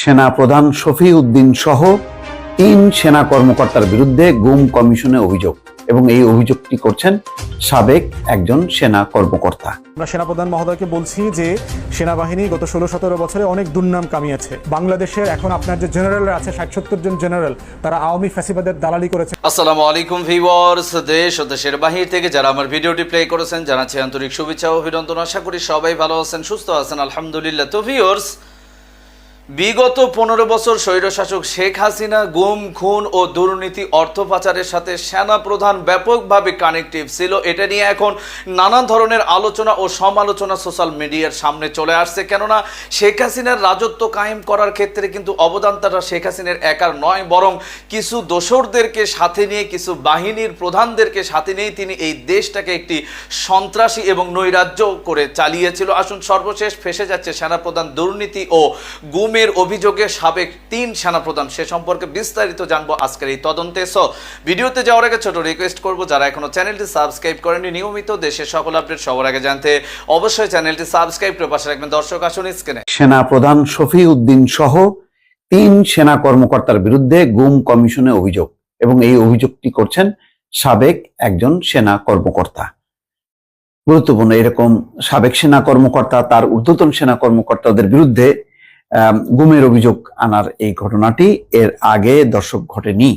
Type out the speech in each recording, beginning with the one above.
সেনা প্রধান শফি উদ্দিন সহ তিন সেনা কর্মকর্তার বিরুদ্ধে গুম কমিশনে অভিযোগ এবং এই অভিযোগটি করছেন সাবেক একজন সেনা কর্মকর্তা। আমরা সেনাপ্রধান মহোদয়কে বলছি যে সেনাবাহিনী গত ষোলো সতেরো বছরে অনেক দুর্নাম কামিয়েছে। বাংলাদেশের এখন আপনার যে জেনারেলরা আছে ষাট সত্তর জন জেনারেল তারা আওয়ামী ফ্যাসিবাদের দালালি করেছে। আসসালামু আলাইকুম ভিউয়ার্স দেশ ও দেশের বাহির থেকে যারা আমার ভিডিওটি প্লে করেছেন জানাচ্ছি আন্তরিক শুভেচ্ছা ও অভিনন্দন। আশা করি সবাই ভালো আছেন সুস্থ আছেন আলহামদুলিল্লাহ। তো ভিউয়ার্স বিগত পনেরো বছর স্বৈরশাসক শেখ হাসিনা গুম, খুন ও দুর্নীতি অর্থ পাচারের সাথে সেনা প্রধান ব্যাপকভাবে কানেক্টিভ ছিল। এটা নিয়ে এখন নানান ধরনের আলোচনা ও সমালোচনা সোশ্যাল মিডিয়ার সামনে চলে আসছে। কেননা শেখ হাসিনার রাজত্ব কায়েম করার ক্ষেত্রে কিন্তু অবদানতাটা শেখ হাসিনার একার নয়, বরং কিছু দোসরদেরকে সাথে নিয়ে, কিছু বাহিনীর প্রধানদেরকে সাথে নিয়ে তিনি এই দেশটাকে একটি সন্ত্রাসী এবং নৈরাজ্য করে চালিয়েছিল। আসুন সর্বশেষ ফেসে যাচ্ছে সেনাপ্রধান দুর্নীতি ও গুমের অভিযোগে সাবেক তিন সেনাপ্রধান, সে সম্পর্কে বিস্তারিত জানব আজকের এই তদন্তে। সো ভিডিওতে যাওয়ার আগে ছোট রিকোয়েস্ট করব, যারা এখনও চ্যানেলটি সাবস্ক্রাইব করেনি নিয়মিত দেশের সকল আপডেট সবার আগে জানতে অবশ্যই চ্যানেলটি সাবস্ক্রাইব করে পাশে রাখবেন। দর্শক, আসুন স্ক্রিনে সেনা প্রধান শফি উদ্দিন সহ তিন সেনা কর্মকর্তার বিরুদ্ধে গুম কমিশনে অভিযোগ এবং এই অভিযোগটি করছেন সাবেক একজন সেনা কর্মকর্তা। গুরুত্বপূর্ণ, এরকম সাবেক সেনা কর্মকর্তা, তার ঊর্ধ্বতন সেনা কর্মকর্তাদের বিরুদ্ধে গুমের অভিযোগ আনার এই ঘটনাটি এর আগে দর্শক ঘটেনি।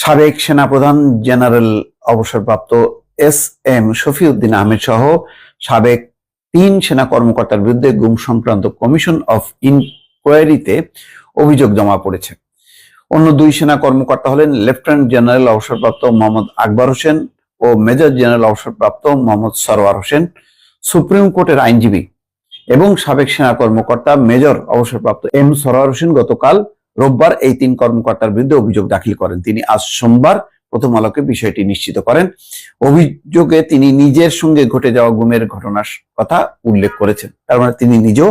সাবেক সেনাপ্রধান জেনারেল অবসরপ্রাপ্ত এস এম শফিউদ্দিন আহমেদ সহ সাবেক তিন সেনা কর্মকর্তার বিরুদ্ধে গুম সংক্রান্ত কমিশন অফ ইনকোয়ারিতে অভিযোগ জমা পড়েছে। অন্য দুই সেনা কর্মকর্তা হলেন লেফটেন্যান্ট জেনারেল অবসরপ্রাপ্ত মোহাম্মদ আকবর হোসেন ও মেজর জেনারেল অবসরপ্রাপ্ত মোহাম্মদ সরওয়ার হোসেন। সুপ্রিম কোর্টের আইনজীবী এবং সাবেক সেনা কর্মকর্তা মেজর অবসরপ্রাপ্ত এম সরওয়ার হোসেন গতকাল রোববার এই তিন কর্মকর্তার বিরুদ্ধে অভিযোগ দাখিল করেন। তিনি আজ সোমবার প্রথম আলোকে বিষয়টি নিশ্চিত করেন। অভিযোগে তিনি নিজের সঙ্গে ঘটে যাওয়া গুমের ঘটনার কথা উল্লেখ করেছেন। তার মানে তিনি নিজেও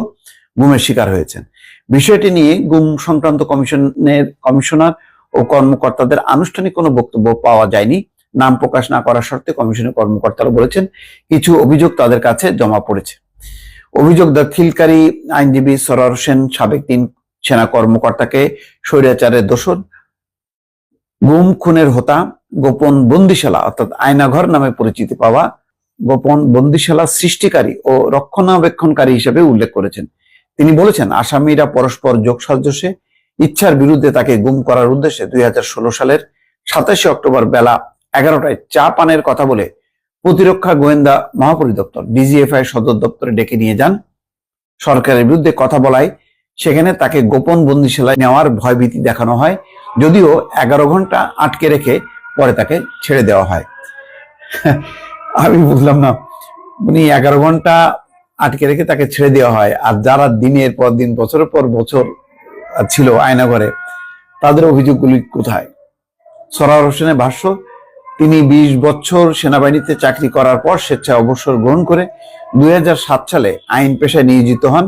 গুমের শিকার হয়েছেন। বিষয়টি নিয়ে গুম সংক্রান্ত কমিশনের কমিশনার ও কর্মকর্তাদের আনুষ্ঠানিক কোনো বক্তব্য পাওয়া যায়নি। নাম প্রকাশ না করার শর্তে কমিশনের কর্মকর্তারা বলেছেন, কিছু অভিযোগ তাদের কাছে জমা পড়েছে। অভিযোগ দাখিলকারী আইনজীবী সরার হোসেন সাবেক তিন সেনা কর্মকর্তাকে স্বৈরাচারের দোষর, গুম, খুনের হোতা, গোপন বন্দিশালা, অর্থাৎ আয়নাঘর নামে পরিচিতি পাওয়া গোপন বন্দিশালা সৃষ্টিকারী ও রক্ষণাবেক্ষণকারী হিসেবে উল্লেখ করেছেন। তিনি বলেছেন, আসামিরা পরস্পর যোগসাজশে ইচ্ছার বিরুদ্ধে তাকে গুম করার উদ্দেশ্যে দুই হাজার ষোলো সালের সাতাশে অক্টোবর বেলা এগারোটায় চা পানের কথা বলে প্রতিরক্ষা গোয়েন্দা মহাপরিদপ্তর, ডিজিএফআই সদর দপ্তরে ডেকে নিয়ে যান। সরকারের বিরুদ্ধে কথা বলায়, সেখানে তাকে গোপন বন্দিশালায় নেওয়ার ভয়ভীতি দেখানো হয়, যদিও এগারো ঘণ্টা আটকে রেখে পরে তাকে ছেড়ে দেওয়া হয়। আমি বুঝলাম না, উনি এগারো ঘণ্টা আটকে রেখে তাকে ছেড়ে দেওয়া হয়, আর যারা দিনের পর দিন, বছরের পর বছর ছিল আয়নাঘরে তাদের অভিযোগগুলি কোথায়? সরার হোসেনের ভাষ্য তিনি বিশ বছর সেনাবাহিনীতে চাকরি করার পর স্বেচ্ছায় অবসর গ্রহণ করে দুই সালে আইন পেশায় নিয়োজিত হন।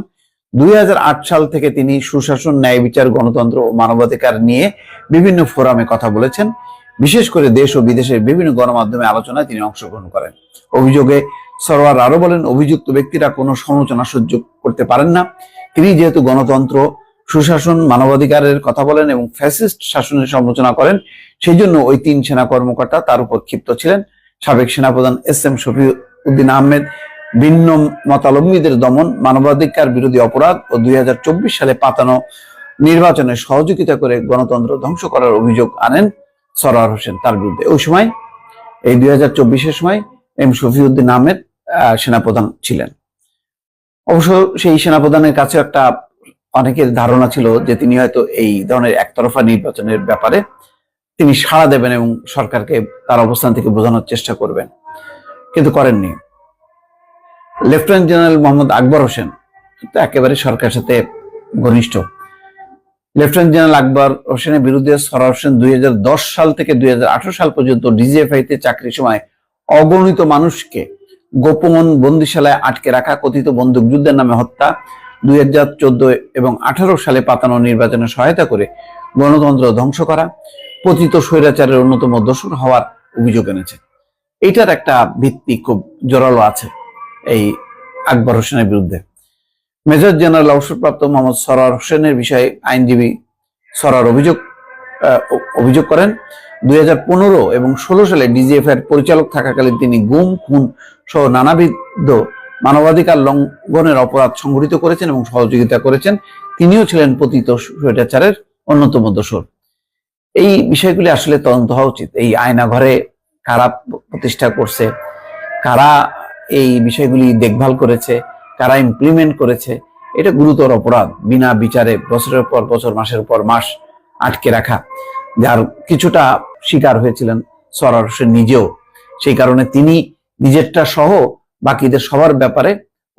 দুই সাল থেকে তিনি সুশাসন, ন্যায় বিচার, গণতন্ত্র ও মানবাধিকার নিয়ে বিভিন্ন ফোরামে কথা বলেছেন। বিশেষ করে দেশ ও বিদেশের বিভিন্ন গণমাধ্যমে আলোচনায় তিনি অংশগ্রহণ করেন। অভিযোগে সরোয়ার আরও বলেন, অভিযুক্ত ব্যক্তিরা কোনো সমালোচনা সহ্য করতে পারেন না। তিনি যেহেতু গণতন্ত্র সুশাসন মানবাধিকারের কথা বলেন এবং ফ্যাসিস্ট শাসনের সমালোচনা করেন সেই জন্য ওই তিন সেনা কর্মকর্তা তার উপর ক্ষিপ্ত ছিলেন। সাবেক সেনাপ্রধান এস এম শফি উদ্দিন আহমেদ ভিন্ন মতালম্বীদের দমন মানবাধিকার বিরোধী অপরাধ ও দুই সালে পাতানো নির্বাচনে সহযোগিতা করে গণতন্ত্র ধ্বংস করার অভিযোগ আনেন সরার হোসেন তার বিরুদ্ধে। ওই সময় এই দুই হাজার চব্বিশের সময় এম শফিউদ্দিন আহমেদ আহ, সেনাপ্রধান ছিলেন। অবশ্য সেই সেনাপ্রধানের কাছে একটা অনেকের ধারণা ছিল যে তিনি হয়তো এই ধরনের একতরফা নির্বাচনের ব্যাপারে তিনি সাড়া দেবেন এবং সরকারকে তার অবস্থান থেকে বোঝানোর চেষ্টা করবেন, কিন্তু করেননি। লেফটেন্যান্ট জেনারেল মোহাম্মদ আকবর হোসেন তো একেবারে সরকারের সাথে ঘনিষ্ঠ। লেফটেন্যান্ট জেনারেল আকবর হোসেনের বিরুদ্ধে সরার হোসেন দুই হাজার দশ সাল থেকে দুই হাজার আঠারো সাল পর্যন্ত ডিজিএফআই তে চাকরির সময় অগণিত মানুষকে গোপন বন্দিশালায় আটকে রাখা, কথিত বন্দুকযুদ্ধের নামে হত্যা দুই হাজার চোদ্দ এবং আঠারো সালে পাতানো নির্বাচনে সহায়তা করে গণতন্ত্র ধ্বংস করা, পতিত স্বৈরাচারের অন্যতম দোষর হওয়ার অভিযোগ এনেছে। এটার একটা ভিত্তি খুব জোরালো আছে এই আকবর হোসেনের বিরুদ্ধে। মেজর জেনারেল অবসরপ্রাপ্ত মোহাম্মদ সরার হোসেনের বিষয়ে আইনজীবী সরার অভিযোগ অভিযোগ করেন, দুই হাজার পনেরো এবং ষোলো সালে ডিজিএফ এর পরিচালক থাকাকালীন তিনি গুম, খুন সহ নানাবিধ মানবাধিকার লঙ্ঘনের অপরাধ সংঘটিত করেছেন এবং সহযোগিতা করেছেন। তিনিও ছিলেন পতিত স্বৈরাচারের অন্যতম দোষর। এই বিষয়গুলি আসলে তদন্ত হওয়া উচিত। এই আয়না ঘরে কারা প্রতিষ্ঠা করছে, কারা এই বিষয়গুলি দেখভাল করেছে, কারা ইমপ্লিমেন্ট করেছে, এটা গুরুতর অপরাধ। বিনা বিচারে বছরের পর বছর, মাসের পর মাস আটকে রাখা। যার কিছুটা শিকার হয়েছিলেন সরার হোসেন নিজেও। সেই কারণে তিনি নিজেরটা সহ বাকিদের সবার ব্যাপারে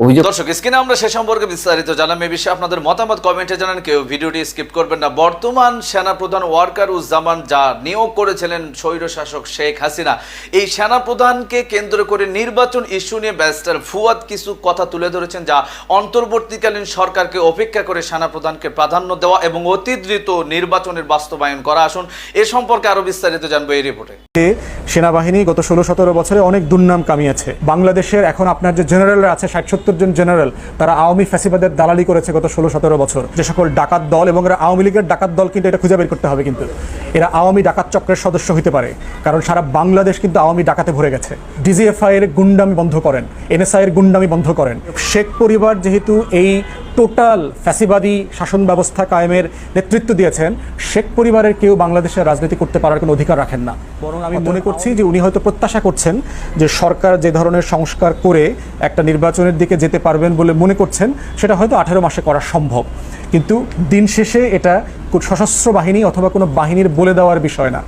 অভিযোগ দর্শক স্ক্রিনে আমরা সে সম্পর্কে বিস্তারিত জানাম এই বিষয়ে আপনাদের মতামত কমেন্টে জানান। কেউ ভিডিওটি স্কিপ করবেন না। বর্তমান সেনাপ্রধান ওয়ার্কার উজ্জামান যা নিয়োগ করেছিলেন স্বৈরশাসক শেখ হাসিনা এই সেনাপ্রধানকে কেন্দ্র করে নির্বাচন ইস্যু নিয়ে ব্যারিস্টার ফুয়াদ কিছু কথা তুলে ধরেছেন যা অন্তর্বর্তীকালীন সরকারকে অপেক্ষা করে সেনাপ্রধানকে প্রাধান্য দেওয়া এবং অতি দ্রুত নির্বাচনের বাস্তবায়ন করা। আসুন এ সম্পর্কে আরও বিস্তারিত জানব এই রিপোর্টে। সেনাবাহিনী গত ষোলো সতেরো বছরে অনেক দুর্নাম কামিয়েছে। বাংলাদেশের এখন আপনার যে জেনারেলরা আছে ষাট সত্তর জন জেনারেল তারা আওয়ামী ফ্যাসিবাদের দালালি করেছে গত ষোলো, সতেরো বছর। যে সকল ডাকাত দল এবং এরা আওয়ামী লীগের ডাকাত দল কিন্তু এটা খুঁজে বের করতে হবে কিন্তু। এরা আওয়ামী ডাকাত চক্রের সদস্য হতে পারে, কারণ সারা বাংলাদেশ কিন্তু আওয়ামী ডাকাতে ভরে গেছে। ডিজিএফআই এর গুন্ডামি বন্ধ করেন এনএসআই এর গুন্ডামি বন্ধ করেন। শেখ পরিবার যেহেতু এই টোটাল ফ্যাসিবাদী শাসন ব্যবস্থা কায়েমের নেতৃত্ব দিয়েছেন। শেখ পরিবারের কেউ বাংলাদেশের রাজনীতি করতে পারার কোনো অধিকার রাখেন না। বরং আমি মনে করছি যে উনি হয়তো প্রত্যাশা করছেন যে সরকার যে ধরনের সংস্কার করে একটা নির্বাচনের দিকে যেতে পারবেন বলে মনে করছেন, সেটা হয়তো আঠেরো মাসে করা সম্ভব। কিন্তু দিন শেষে এটা সশস্ত্র বাহিনী অথবা কোনো বাহিনীর বলে দেওয়ার বিষয় না।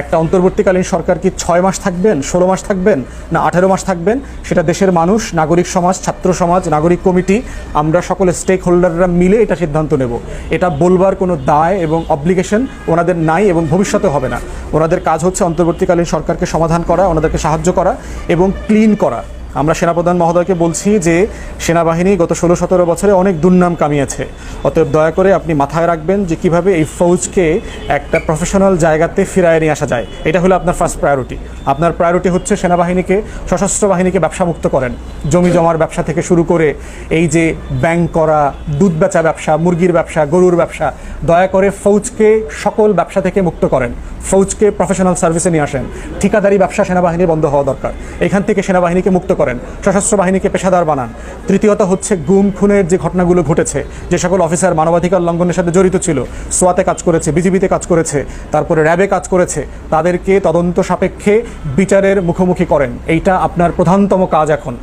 একটা অন্তর্বর্তীকালীন সরকার কি ছয় মাস থাকবেন, ষোলো মাস থাকবেন, না আঠেরো মাস থাকবেন? সেটা দেশের মানুষ, নাগরিক সমাজ, ছাত্র সমাজ, নাগরিক কমিটি, আমরা সকলে স্টেক হোল্ডাররা মিলে এটা সিদ্ধান্ত নেব। এটা বলবার কোনো দায় এবং অব্লিগেশন ওনাদের নাই এবং ভবিষ্যতে হবে না। ওনাদের কাজ হচ্ছে অন্তর্বর্তীকালীন সরকারকে সমাধান করা, ওনাদেরকে সাহায্য করা এবং ক্লিন করা। আমরা সেনাপ্রধান মহোদয়কে বলছি যে সেনাবাহিনী গত ষোলো সতেরো বছরে অনেক দুর্নাম কামিয়েছে। অতএব দয়া করে আপনি মাথায় রাখবেন যে কীভাবে এই ফৌজকে একটা প্রফেশনাল জায়গাতে ফিরায় নিয়ে আসা যায়। এটা হলো আপনার ফার্স্ট প্রায়োরিটি আপনার প্রায়োরিটি হচ্ছে সেনাবাহিনীকে, সশস্ত্র বাহিনীকে ব্যবসামুক্ত করেন। জমি জমার ব্যবসা থেকে শুরু করে এই যে ব্যাংক করা, দুধ বেচা ব্যবসা, মুরগির ব্যবসা, গরুর ব্যবসা, দয়া করে ফৌজকে সকল ব্যবসা থেকে মুক্ত করেন। ফৌজকে প্রফেশনাল সার্ভিসে নিয়ে আসেন। ঠিকাদারি ব্যবসা সেনাবাহিনীর বন্ধ হওয়া দরকার। এখান থেকে সেনাবাহিনীকে মুক্ত করেন। সশস্ত্র বাহিনীকে পেশাদার বানান। তৃতীয়ত হচ্ছে গুম, খুনের যে ঘটনাগুলো ঘটেছে, যে সকল অফিসার মানবাধিকার লঙ্ঘনের সাথে জড়িত ছিল, সোয়াতে কাজ করেছে, বিজিবিতে কাজ করেছে, তারপরে র্যাবে কাজ করেছে, তাদেরকে তদন্ত সাপেক্ষে বিচারের মুখোমুখি করেন। এইটা আপনার প্রধানতম কাজ এখন।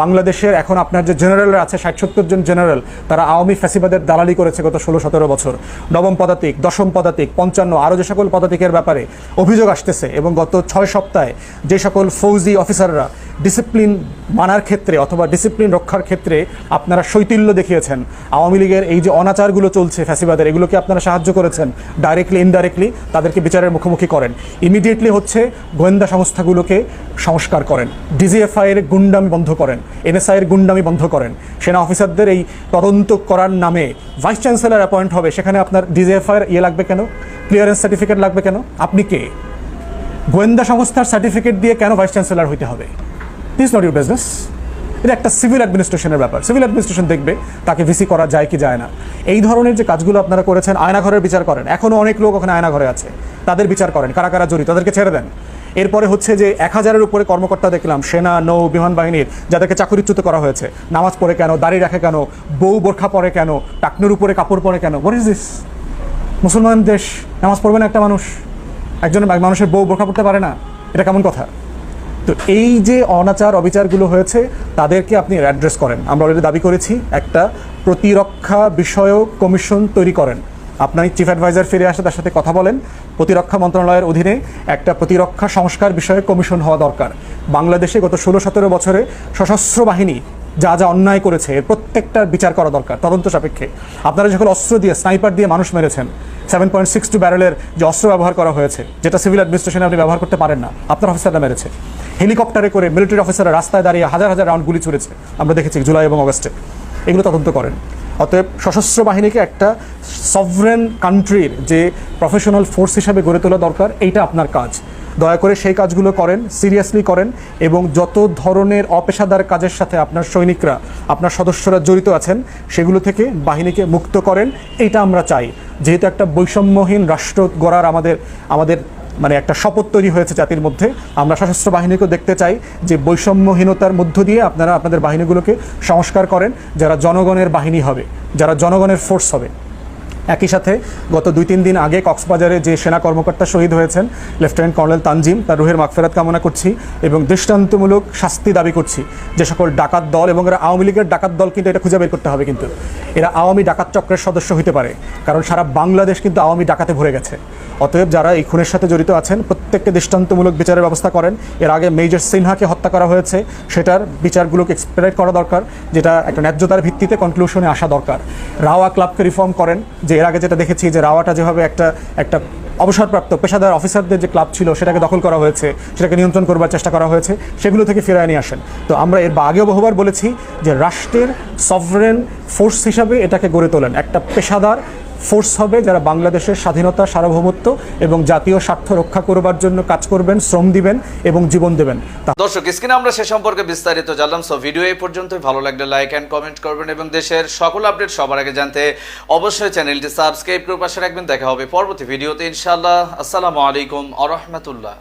বাংলাদেশের এখন আপনার যে জেনারেলরা আছে ষাট সত্তর জন জেনারেল, তারা আওয়ামী ফ্যাসিবাদের দালালি করেছে গত ষোলো সতেরো বছর। নবম পদাতিক, দশম পদাতিক, পঞ্চান্ন আরও যে সকল পদাতিকের ব্যাপারে অভিযোগ আসতেছে এবং গত ছয় সপ্তাহে যে সকল ফৌজি অফিসাররা ডিসিপ্লিন মানার ক্ষেত্রে অথবা ডিসিপ্লিন রক্ষার ক্ষেত্রে আপনারা শৈতিল্য দেখিয়েছেন। আওয়ামী লীগের এই যে অনাচারগুলো চলছে ফ্যাসিবাদের, এগুলোকে আপনারা সাহায্য করেছেন। ডাইরেক্টলি ইনডাইরেক্টলি তাদেরকে বিচারের মুখোমুখি করেন। ইমিডিয়েটলি হচ্ছে গোয়েন্দা সংস্থাগুলোকে সংস্কার করেন। ডিজিএফআই এর গুন্ডামি বন্ধ করেন। এনএসআই এর গুন্ডামি বন্ধ করেন। সেনা অফিসারদের এই তদন্ত করার নামে ভাইস চ্যান্সেলর অ্যাপয়েন্ট হবে। সেখানে আপনার ডিজিএফআই এর ইয়ে লাগবে কেন? ক্লিয়ারেন্স সার্টিফিকেট লাগবে কেন? আপনি কে? গোয়েন্দা সংস্থার সার্টিফিকেট দিয়ে কেন ভাইস চ্যান্সেলর হইতে হবে? দিস নট ইউর বিজনেস এটা একটা সিভিল অ্যাডমিনিস্ট্রেশনের ব্যাপার। সিভিল অ্যাডমিনিস্ট্রেশন দেখবে, তাকে ভিসি করা যায় কি যায় না। এই ধরনের যে কাজগুলো আপনারা করেছেন, আয়নাঘরের বিচার করেন। এখনও অনেক লোক ওখানে আয়নাঘরে আছে। তাদের বিচার করেন, কারা কারা জড়িত, তাদেরকে ছেড়ে দেন। এরপরে হচ্ছে যে এক হাজারের উপরে কর্মকর্তা দেখলাম, সেনা, নৌ, বিমান বাহিনীর, যাদেরকে চাকরিচ্যুত করা হয়েছে। নামাজ পড়ে কেন, দাড়ি রাখে কেন, বউ বোরখা পরে কেন, টাকনুর উপরে কাপড় পরে কেন হোয়াট ইজ দিস মুসলমান দেশ, নামাজ পড়বে না একটা মানুষ। একজন মানুষের বউ বোরখা পড়তে পারে না। এটা কেমন কথা? তো এই যে অনাচার, অবিচারগুলো হয়েছে, তাদেরকে আপনি অ্যাড্রেস করেন। আমরা অলরেডি দাবি করেছি, একটা প্রতিরক্ষা বিষয়ক কমিশন তৈরি করেন। আপনার চিফ অ্যাডভাইজার ফিরে আসে, তার সাথে কথা বলেন। প্রতিরক্ষা মন্ত্রণালয়ের অধীনে একটা প্রতিরক্ষা সংস্কার বিষয়ক কমিশন হওয়া দরকার। বাংলাদেশে গত ষোলো সতেরো বছরে সশস্ত্র বাহিনী যা যা অন্যায় করেছে, এর প্রত্যেকটার বিচার করা দরকার, তদন্ত সাপেক্ষে। আপনারা যখন অস্ত্র দিয়ে স্নাইপার দিয়ে মানুষ মেরেছেন সেভেন পয়েন্ট সিক্স টু ব্যারেলের যে অস্ত্র ব্যবহার করা হয়েছে, যেটা সিভিল অ্যাডমিনিস্ট্রেশনে আপনি ব্যবহার করতে পারেন না, আপনার অফিসাররা মেরেছে। হেলিকপ্টারে করে মিলিটারি অফিসাররা রাস্তায় দাঁড়িয়ে হাজার হাজার রাউন্ড গুলি ছুড়েছে। আমরা দেখেছি জুলাই এবং অগস্টে। এগুলো তদন্ত করেন। অতএব সশস্ত্র বাহিনীকে একটা সভরেন কান্ট্রির যে প্রফেশনাল ফোর্স হিসাবে গড়ে তোলা দরকার, এইটা আপনার কাজ। দয়া করে সেই কাজগুলো করেন সিরিয়াসলি করেন এবং যত ধরনের অপেশাদার কাজের সাথে আপনার সৈনিকরা, আপনার সদস্যরা জড়িত আছেন, সেগুলো থেকে বাহিনীকে মুক্ত করেন। এটা আমরা চাই। যেহেতু একটা বৈষম্যহীন রাষ্ট্র গড়ার আমাদের আমাদের মানে একটা শপথ তৈরি হয়েছে জাতির মধ্যে। আমরা সশস্ত্র বাহিনীকেও দেখতে চাই যে বৈষম্যহীনতার মধ্য দিয়ে আপনারা আপনাদের বাহিনীগুলোকে সংস্কার করেন, যারা জনগণের বাহিনী হবে, যারা জনগণের ফোর্স হবে। একই সাথে গত দুই তিন দিন আগে কক্সবাজারে যে সেনা কর্মকর্তা শহীদ হয়েছেন, লেফটেন্যান্ট কর্নেল তানজিম, তার রুহের মাগফেরাত কামনা করছি এবং দৃষ্টান্তমূলক শাস্তি দাবি করছি যে সকল ডাকাত দল এবং এরা আওয়ামী লীগের ডাকাত দল কিন্তু এটা খুঁজে বের করতে হবে কিন্তু। এরা আওয়ামী ডাকাত চক্রের সদস্য হতে পারে, কারণ সারা বাংলাদেশ কিন্তু আওয়ামী ডাকাতে ভরে গেছে। অতএব যারা এই খুনের সাথে জড়িত আছেন, প্রত্যেককে দৃষ্টান্তমূলক বিচারের ব্যবস্থা করেন। এর আগে মেজর সিনহাকে হত্যা করা হয়েছে, সেটার বিচারগুলোকে এক্সপেরাইট করা দরকার, যেটা একটা ন্যায্যতার ভিত্তিতে কনক্লুশনে আসা দরকার। রাওয়া ক্লাবকে রিফর্ম করেন যে এর আগে যেটা দেখেছি যে রাওয়াটা যেভাবে একটা একটা অবসরপ্রাপ্ত পেশাদার অফিসারদের যে ক্লাব ছিল সেটাকে দখল করা হয়েছে, সেটাকে নিয়ন্ত্রণ করবার চেষ্টা করা হয়েছে, সেগুলো থেকে ফিরায় নিয়ে আসেন। তো আমরা এর আগেও বহুবার বলেছি যে রাষ্ট্রের সভরেন ফোর্স হিসাবে এটাকে গড়ে তোলেন। একটা পেশাদার ফোর্স হবে যারা বাংলাদেশের স্বাধীনতা, সার্বভৌমত্ব এবং জাতীয় স্বার্থ রক্ষা করবার জন্য কাজ করবেন, শ্রম দিবেন এবং জীবন দেবেন। দর্শক, স্ক্রিনে আমরা সে সম্পর্কে বিস্তারিত জানলাম সো ভিডিও এই পর্যন্তই। ভালো লাগলে লাইক অ্যান্ড কমেন্ট করবেন এবং দেশের সকল আপডেট সবার আগে জানতে অবশ্যই চ্যানেলটি সাবস্ক্রাইব করে পাশে রাখবেন। দেখা হবে পরবর্তী ভিডিওতে ইনশাআল্লাহ। আসসালামু আলাইকুম আ রহমতুল্লাহ।